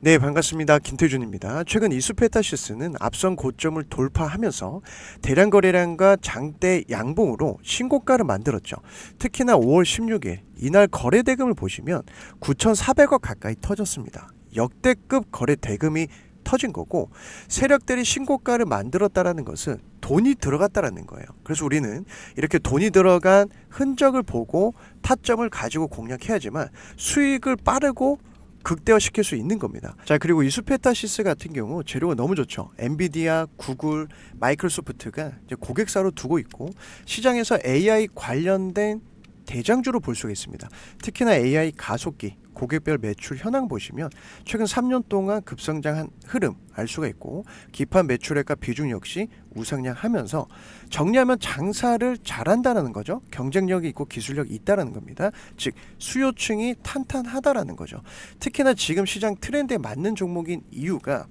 네, 반갑습니다. 김태준입니다. 최근 이수페타시스는 앞선 고점을 돌파하면서 대량 거래량과 장대 양봉으로 신고가를 만들었죠. 특히나 5월 16일 이날 거래 대금을 보시면 9,400억 가까이 터졌습니다. 역대급 거래 대금이 터진 거고 세력들이 신고가를 만들었다라는 것은 돈이 들어갔다라는 거예요. 그래서 우리는 이렇게 돈이 들어간 흔적을 보고 타점을 가지고 공략해야지만 수익을 빠르고 극대화시킬 수 있는 겁니다. 자 그리고 이 수페타시스 같은 경우 재료가 너무 좋죠. 엔비디아, 구글, 마이크로소프트가 고객사로 두고 있고 시장에서 AI 관련된 대장주로 볼 수가 있습니다. 특히나 AI 가속기 고객별 매출 현황 보시면 최근 3년 동안 급성장한 흐름 알 수가 있고 기판 매출액과 비중 역시 우상향하면서 정리하면 장사를 잘한다는 거죠. 경쟁력이 있고 기술력이 있다라는 겁니다. 즉 수요층이 탄탄하다라는 거죠. 특히나 지금 시장 트렌드에 맞는 종목인 이유가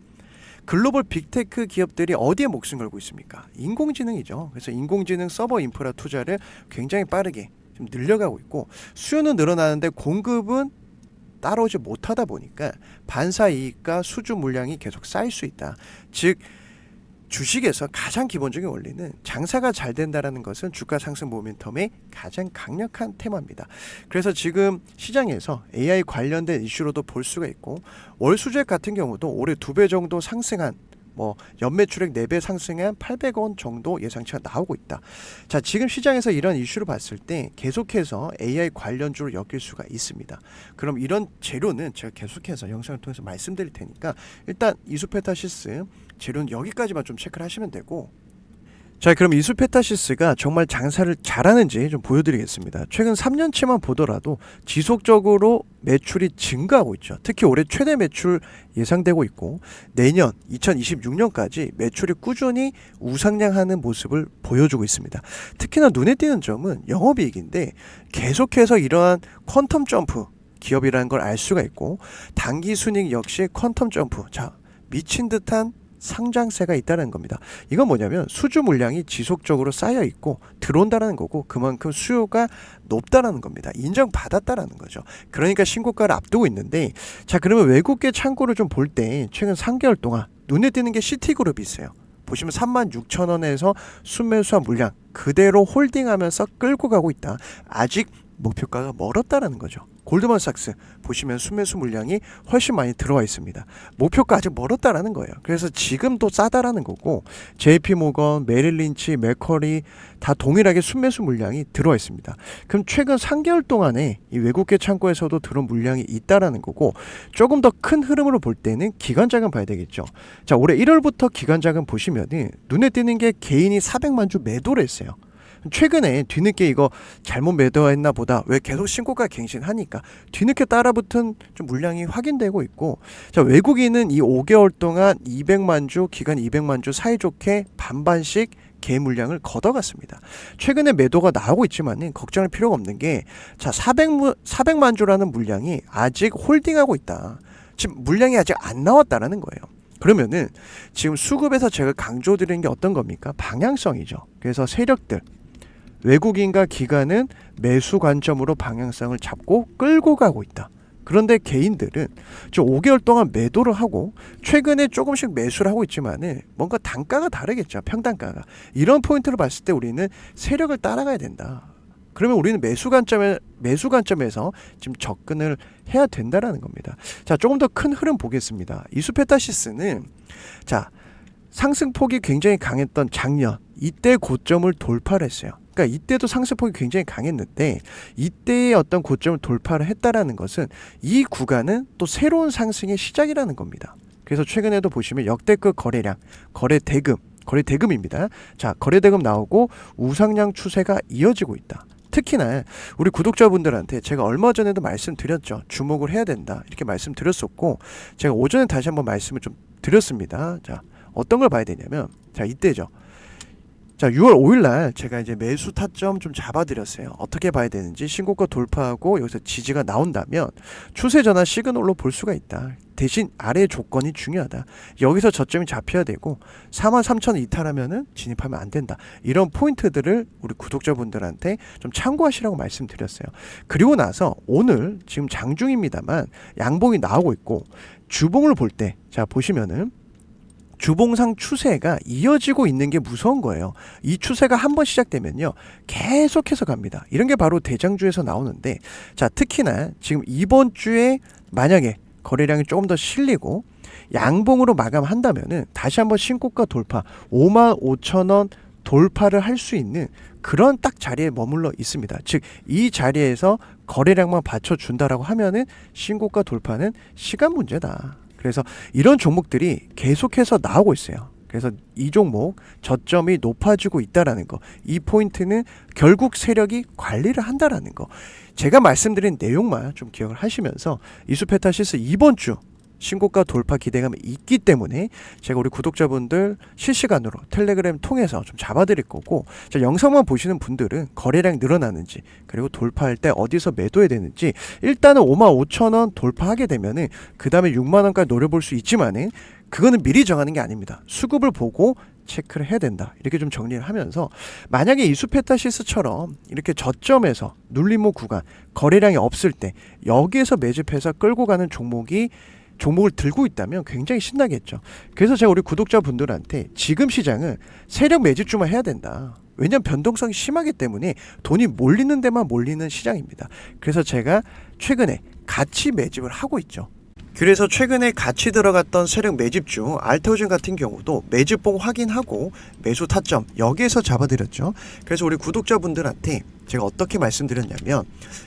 글로벌 빅테크 기업들이 어디에 목숨 걸고 있습니까? 인공지능이죠. 그래서 인공지능 서버 인프라 투자를 굉장히 빠르게 좀 늘려가고 있고 수요는 늘어나는데 공급은 따라오지 못하다 보니까 반사 이익과 수주 물량이 계속 쌓일 수 있다. 즉 주식에서 가장 기본적인 원리는 장사가 잘 된다라는 것은 주가 상승 모멘텀의 가장 강력한 테마입니다. 그래서 지금 시장에서 AI 관련된 이슈로도 볼 수가 있고 월 수주액 같은 경우도 올해 두 배 정도 상승한 뭐 연매출액 4배 상승한 800원 정도 예상치가 나오고 있다. 자, 지금 시장에서 이런 이슈를 봤을 때 계속해서 AI 관련주를 엮일 수가 있습니다. 그럼 이런 재료는 제가 계속해서 영상을 통해서 말씀드릴 테니까 일단 이수페타시스 재료는 여기까지만 좀 체크를 하시면 되고 자 그럼 이수페타시스가 정말 장사를 잘하는지 좀 보여드리겠습니다. 최근 3년치만 보더라도 지속적으로 매출이 증가하고 있죠. 특히 올해 최대 매출 예상되고 있고 내년 2026년까지 매출이 꾸준히 우상향하는 모습을 보여주고 있습니다. 특히나 눈에 띄는 점은 영업이익인데 계속해서 이러한 퀀텀 점프 기업이라는 걸 알 수가 있고 단기 순익 역시 퀀텀 점프 자 미친 듯한 상장세가 있다는 겁니다. 이건 뭐냐면 수주 물량이 지속적으로 쌓여 있고 들어온다라는 거고 그만큼 수요가 높다라는 겁니다. 인정받았다라는 거죠. 그러니까 신고가를 앞두고 있는데 자 그러면 외국계 창고를 좀 볼 때 최근 3개월 동안 눈에 띄는 게 시티그룹이 있어요. 보시면 3만 6천 원에서 순매수한 물량 그대로 홀딩하면서 끌고 가고 있다. 아직 목표가가 멀었다라는 거죠. 골드만삭스 보시면 순매수 물량이 훨씬 많이 들어와 있습니다. 목표가 아직 멀었다라는 거예요. 그래서 지금도 싸다라는 거고 JP모건, 메릴린치, 맥커리 다 동일하게 순매수 물량이 들어와 있습니다. 그럼 최근 3개월 동안에 이 외국계 창고에서도 들어온 물량이 있다라는 거고 조금 더 큰 흐름으로 볼 때는 기관 자금 봐야 되겠죠. 자 올해 1월부터 기관 자금 보시면은 눈에 띄는 게 개인이 400만 주 매도를 했어요. 최근에 뒤늦게 이거 잘못 매도했나 보다 왜 계속 신고가 갱신하니까 뒤늦게 따라붙은 좀 물량이 확인되고 있고 자 외국인은 이 5개월 동안 200만 주 기간 200만 주 사이좋게 반반씩 개 물량을 걷어갔습니다. 최근에 매도가 나오고 있지만 걱정할 필요가 없는 게 자 400, 400만 주라는 물량이 아직 홀딩하고 있다. 지금 물량이 아직 안 나왔다라는 거예요. 그러면은 지금 수급에서 제가 강조드리는 게 어떤 겁니까? 방향성이죠. 그래서 세력들 외국인과 기관은 매수 관점으로 방향성을 잡고 끌고 가고 있다. 그런데 개인들은 좀 5개월 동안 매도를 하고 최근에 조금씩 매수를 하고 있지만은 뭔가 단가가 다르겠죠. 평단가가. 이런 포인트를 봤을 때 우리는 세력을 따라가야 된다. 그러면 우리는 매수 관점에 매수 관점에서 지금 접근을 해야 된다라는 겁니다. 자, 조금 더 큰 흐름 보겠습니다. 이수페타시스는 자, 상승폭이 굉장히 강했던 작년 이때 고점을 돌파를 했어요. 그러니까 이때도 상승폭이 굉장히 강했는데 이때의 어떤 고점을 돌파를 했다라는 것은 이 구간은 또 새로운 상승의 시작이라는 겁니다. 그래서 최근에도 보시면 역대급 거래량, 거래 대금, 거래 대금입니다. 자, 거래 대금 나오고 우상향 추세가 이어지고 있다. 특히나 우리 구독자분들한테 제가 얼마 전에도 말씀드렸죠. 주목을 해야 된다. 이렇게 말씀드렸었고 제가 오전에 다시 한번 말씀을 좀 드렸습니다. 자, 어떤 걸 봐야 되냐면 자, 이때죠. 자, 6월 5일 날 제가 이제 매수 타점 좀 잡아드렸어요. 어떻게 봐야 되는지 신고가 돌파하고 여기서 지지가 나온다면 추세 전환 시그널로 볼 수가 있다. 대신 아래 조건이 중요하다. 여기서 저점이 잡혀야 되고 4만 3천 이탈하면은 진입하면 안 된다. 이런 포인트들을 우리 구독자분들한테 좀 참고하시라고 말씀드렸어요. 그리고 나서 오늘 지금 장중입니다만 양봉이 나오고 있고 주봉을 볼 때 자 보시면은 주봉상 추세가 이어지고 있는 게 무서운 거예요. 이 추세가 한 번 시작되면요. 계속해서 갑니다. 이런 게 바로 대장주에서 나오는데 자, 특히나 지금 이번 주에 만약에 거래량이 조금 더 실리고 양봉으로 마감한다면은 다시 한번 신고가 돌파 5만 5천 원 돌파를 할 수 있는 그런 딱 자리에 머물러 있습니다. 즉 이 자리에서 거래량만 받쳐준다라고 하면은 신고가 돌파는 시간 문제다. 그래서 이런 종목들이 계속해서 나오고 있어요. 그래서 이 종목 저점이 높아지고 있다라는 거, 이 포인트는 결국 세력이 관리를 한다라는 거. 제가 말씀드린 내용만 좀 기억을 하시면서 이수페타시스 이번 주 신고가 돌파 기대감이 있기 때문에 제가 우리 구독자분들 실시간으로 텔레그램 통해서 좀 잡아드릴 거고 자, 영상만 보시는 분들은 거래량 늘어나는지 그리고 돌파할 때 어디서 매도해야 되는지 일단은 5만 5천 원 돌파하게 되면은 그 다음에 6만 원까지 노려볼 수 있지만은 그거는 미리 정하는 게 아닙니다. 수급을 보고 체크를 해야 된다. 이렇게 좀 정리를 하면서 만약에 이수페타시스처럼 이렇게 저점에서 눌림목 구간 거래량이 없을 때 여기에서 매집해서 끌고 가는 종목이 종목을 들고 있다면 굉장히 신나겠죠. 그래서 제가 우리 구독자분들한테 지금 시장은 세력 매집주만 해야 된다. 왜냐하면 변동성이 심하기 때문에 돈이 몰리는 데만 몰리는 시장입니다. 그래서 제가 최근에 같이 매집을 하고 있죠. 그래서 최근에 같이 들어갔던 세력 매집주 알테오진 같은 경우도 매집봉 확인하고 매수 타점 여기에서 잡아드렸죠. 그래서 우리 구독자분들한테 제가 어떻게 말씀드렸냐면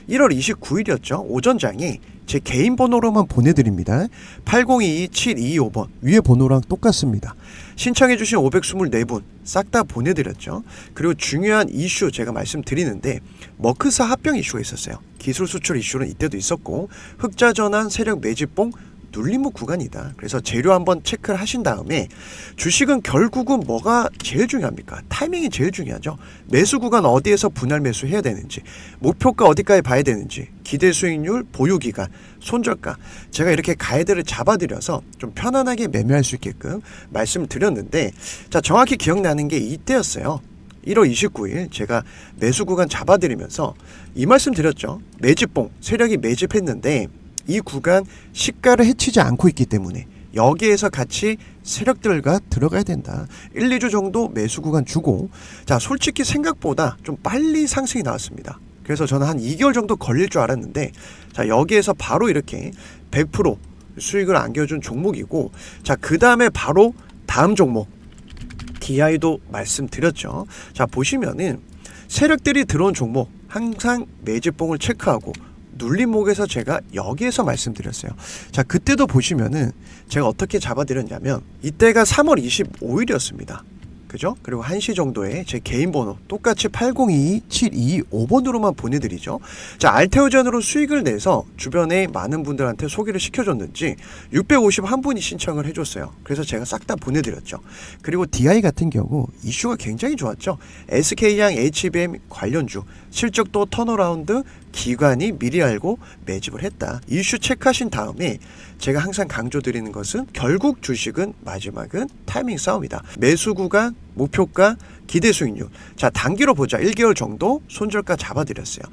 1월 29일이었죠. 오전장에 제 개인 번호로만 보내드립니다. 8022-725번 위에 번호랑 똑같습니다. 신청해주신 524분 싹 다 보내드렸죠. 그리고 중요한 이슈 제가 말씀드리는데 머크사 합병 이슈가 있었어요. 기술 수출 이슈는 이때도 있었고 흑자 전환 세력 매집봉 눌림목 구간이다. 그래서 재료 한번 체크를 하신 다음에 주식은 결국은 뭐가 제일 중요합니까? 타이밍이 제일 중요하죠. 매수 구간 어디에서 분할 매수해야 되는지, 목표가 어디까지 봐야 되는지, 기대 수익률, 보유 기간, 손절가. 제가 이렇게 가이드를 잡아드려서 좀 편안하게 매매할 수 있게끔 말씀을 드렸는데, 자 정확히 기억나는 게 이때였어요. 1월 29일 제가 매수 구간 잡아드리면서 이 말씀 드렸죠. 매집봉 세력이 매집했는데 이 구간 시가를 해치지 않고 있기 때문에 여기에서 같이 세력들과 들어가야 된다. 1, 2주 정도 매수 구간 주고 자 솔직히 생각보다 좀 빨리 상승이 나왔습니다. 그래서 저는 한 2개월 정도 걸릴 줄 알았는데 자 여기에서 바로 이렇게 100% 수익을 안겨준 종목이고 자그 다음에 바로 다음 종목 DI도 말씀드렸죠. 자 보시면은 세력들이 들어온 종목 항상 매집봉을 체크하고 눌림목에서 제가 여기에서 말씀드렸어요. 자 그때도 보시면은 제가 어떻게 잡아드렸냐면 이때가 3월 25일이었습니다. 그죠? 그리고 1시 정도에 제 개인 번호 똑같이 8022-725번으로만 보내드리죠. 자, 알테오전으로 수익을 내서 주변에 많은 분들한테 소개를 시켜줬는지 651분이 신청을 해줬어요. 그래서 제가 싹 다 보내드렸죠. 그리고 DI 같은 경우 이슈가 굉장히 좋았죠. SK양 HBM 관련주 실적도 턴어라운드 기관이 미리 알고 매집을 했다. 이슈 체크하신 다음에 제가 항상 강조드리는 것은 결국 주식은 마지막은 타이밍 싸움이다. 매수 구간, 목표가, 기대 수익률. 자, 단기로 보자. 1개월 정도 손절가 잡아드렸어요.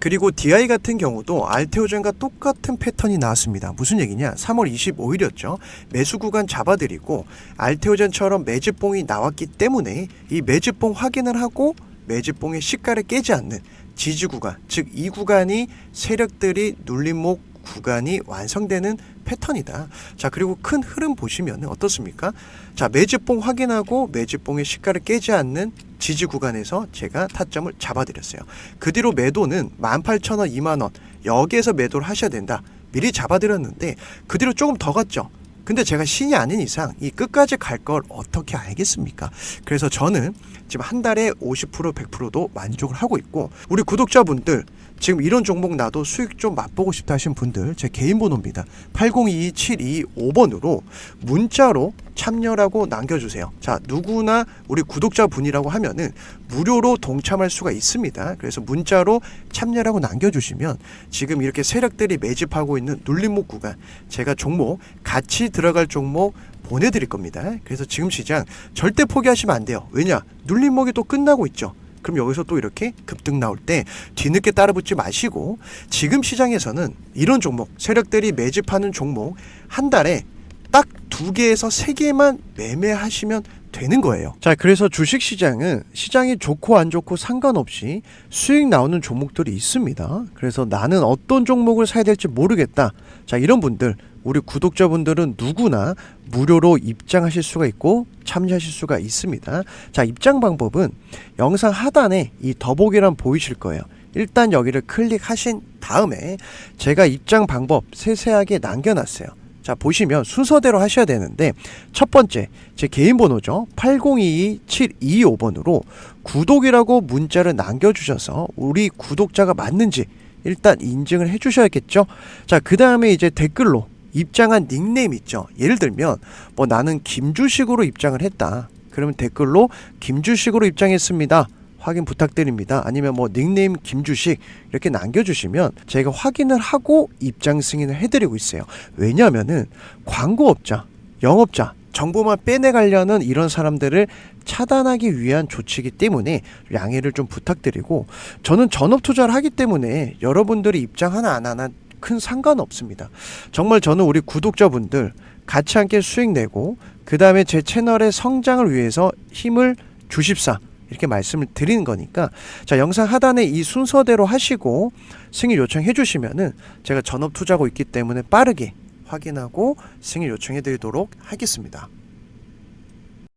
그리고 DI 같은 경우도 알테오젠과 똑같은 패턴이 나왔습니다. 무슨 얘기냐? 3월 25일이었죠. 매수 구간 잡아드리고 알테오젠처럼 매집봉이 나왔기 때문에 이 매집봉 확인을 하고 매집봉의 시가를 깨지 않는 지지 구간, 즉 이 구간이 세력들이 눌림목 구간이 완성되는 패턴이다. 자, 그리고 큰 흐름 보시면 어떻습니까? 자, 매집봉 확인하고 매집봉의 시가를 깨지 않는 지지 구간에서 제가 타점을 잡아드렸어요. 그 뒤로 매도는 18,000원, 2만원 여기에서 매도를 하셔야 된다. 미리 잡아드렸는데 그 뒤로 조금 더 갔죠. 근데 제가 신이 아닌 이상 이 끝까지 갈 걸 어떻게 알겠습니까? 그래서 저는 지금 한 달에 50% 100%도 만족을 하고 있고 우리 구독자분들 지금 이런 종목 나도 수익 좀 맛보고 싶다 하신 분들 제 개인 번호입니다. 8022-725번으로 문자로 참여라고 남겨주세요. 자, 누구나 우리 구독자분이라고 하면은 무료로 동참할 수가 있습니다. 그래서 문자로 참여라고 남겨주시면 지금 이렇게 세력들이 매집하고 있는 눌림목 구간 제가 종목 같이 들어갈 종목 보내드릴 겁니다. 그래서 지금 시장 절대 포기하시면 안 돼요. 왜냐? 눌림목이 또 끝나고 있죠. 그럼 여기서 또 이렇게 급등 나올 때 뒤늦게 따라붙지 마시고 지금 시장에서는 이런 종목 세력들이 매집하는 종목 한 달에 딱 두 개에서 세 개만 매매하시면 되는 거예요. 자, 그래서 주식 시장은 시장이 좋고 안 좋고 상관없이 수익 나오는 종목들이 있습니다. 그래서 나는 어떤 종목을 사야 될지 모르겠다. 자, 이런 분들 우리 구독자분들은 누구나 무료로 입장하실 수가 있고 참여하실 수가 있습니다. 자, 입장 방법은 영상 하단에 이 더보기란 보이실 거예요. 일단 여기를 클릭하신 다음에 제가 입장 방법 세세하게 남겨놨어요. 자, 보시면 순서대로 하셔야 되는데 첫 번째 제 개인 번호죠. 8022-725번으로 구독이라고 문자를 남겨주셔서 우리 구독자가 맞는지 일단 인증을 해주셔야겠죠. 자, 그 다음에 이제 댓글로 입장한 닉네임 있죠. 예를 들면 뭐 나는 김주식으로 입장을 했다. 그러면 댓글로 김주식으로 입장했습니다. 확인 부탁드립니다. 아니면 뭐 닉네임 김주식 이렇게 남겨주시면 제가 확인을 하고 입장 승인을 해드리고 있어요. 왜냐하면은 광고업자, 영업자 정보만 빼내가려는 이런 사람들을 차단하기 위한 조치이기 때문에 양해를 좀 부탁드리고 저는 전업 투자를 하기 때문에 여러분들이 입장 하나 안 하나 큰 상관없습니다. 정말 저는 우리 구독자분들 같이 함께 수익 내고 그 다음에 제 채널의 성장을 위해서 힘을 주십사 이렇게 말씀을 드리는 거니까 자 영상 하단에 이 순서대로 하시고 승인 요청해 주시면은 제가 전업 투자하고 있기 때문에 빠르게 확인하고 승인 요청해 드리도록 하겠습니다.